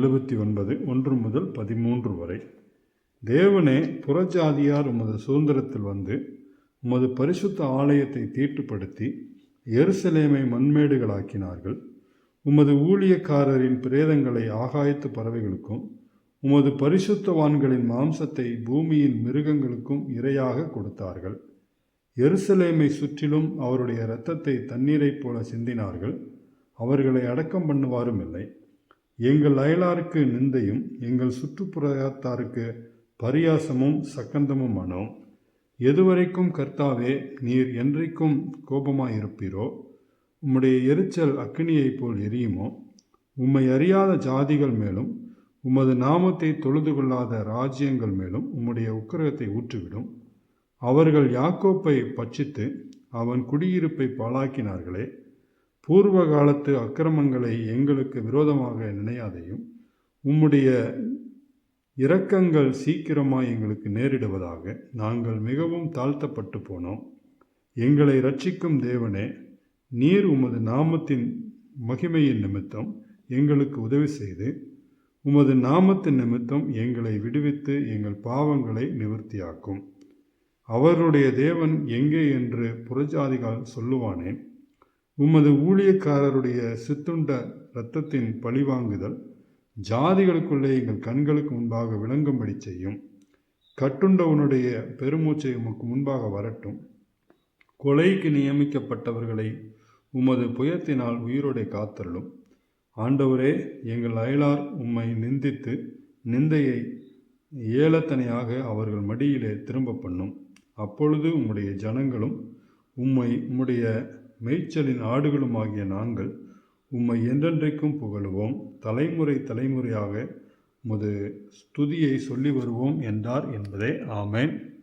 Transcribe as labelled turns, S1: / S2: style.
S1: எழுபத்தி ஒன்பது ஒன்று முதல் பதிமூன்று வரை. தேவனே புறஜாதியார் உமது சுதந்திரத்தில் வந்து உமது பரிசுத்த ஆலயத்தை தீட்டுப்படுத்தி எருசலேமை மண்மேடுகளாக்கினார்கள். உமது ஊழியக்காரரின் பிரேதங்களை ஆகாயத்து பறவைகளுக்கும் உமது பரிசுத்தவான்களின் மாம்சத்தை பூமியின் மிருகங்களுக்கும் இரையாக கொடுத்தார்கள். எருசலேமை சுற்றிலும் அவருடைய இரத்தத்தை தண்ணீரைப் போல சிந்தினார்கள். அவர்களை அடக்கம் பண்ணுவாரும் இல்லை. எங்கள் அயலாருக்கு நிந்தையும் எங்கள் சுற்றுப்புறத்தாருக்கு பரியாசமும் சக்கந்தமுமானோம் எதுவரைக்கும் கர்த்தாவே நீர் என்றைக்கும் கோபமாயிருப்பீரோ? உம்முடைய எரிச்சல் அக்கினியைப் போல் எரியுமோ? உம்மை அறியாத ஜாதிகள் மேலும் உமது நாமத்தை தொழுது கொள்ளாத ராஜ்யங்கள் மேலும் உம்முடைய உக்கிரகத்தை ஊற்றிவிடும். அவர்கள் யாக்கோப்பை பட்சித்து அவன் குடியிருப்பை பாழாக்கினார்களே பூர்வ காலத்து அக்கிரமங்களை எங்களுக்கு விரோதமாக நினையாதையும் உம்முடைய இரக்கங்கள் சீக்கிரமாய் எங்களுக்கு நேரிடுவதாக நாங்கள் மிகவும் தாழ்த்தப்பட்டு போனோம். எங்களை ரட்சிக்கும் தேவனே நீர் உமது நாமத்தின் மகிமையின் நிமித்தம் எங்களுக்கு உதவி செய்து உமது நாமத்தின் நிமித்தம் எங்களை விடுவித்து எங்கள் பாவங்களை நிவர்த்தியாக்கும். அவருடைய தேவன் எங்கே என்று புறஜாதிகள் சொல்லுவானேன் உமது ஊழியக்காரருடைய சித்துண்ட இரத்தத்தின் பழிவாங்குதல் ஜாதிகளுக்குள்ளே எங்கள் கண்களுக்கு முன்பாக விளங்கும்படி செய்யும். கட்டுண்டவனுடைய பெருமூச்சை உமக்கு முன்பாக வரட்டும். கொலைக்கு நியமிக்கப்பட்டவர்களை உமது புயத்தினால் உயிரோடை காத்தருளும். ஆண்டவரே எங்கள் அயலார் உம்மை நிந்தித்து நிந்தையை ஏலத்தனையாக அவர்கள் மடியிலே திரும்ப பண்ணும் அப்பொழுது உம்முடைய ஜனங்களும் உம்மை உம்முடைய மேய்ச்சலின் ஆடுகளுமாகிய நாங்கள் உம்மை என்றென்றைக்கும் புகழுவோம். தலைமுறை தலைமுறையாக உமது ஸ்துதியை சொல்லி வருவோம் என்றார் என்பதே. ஆமேன்.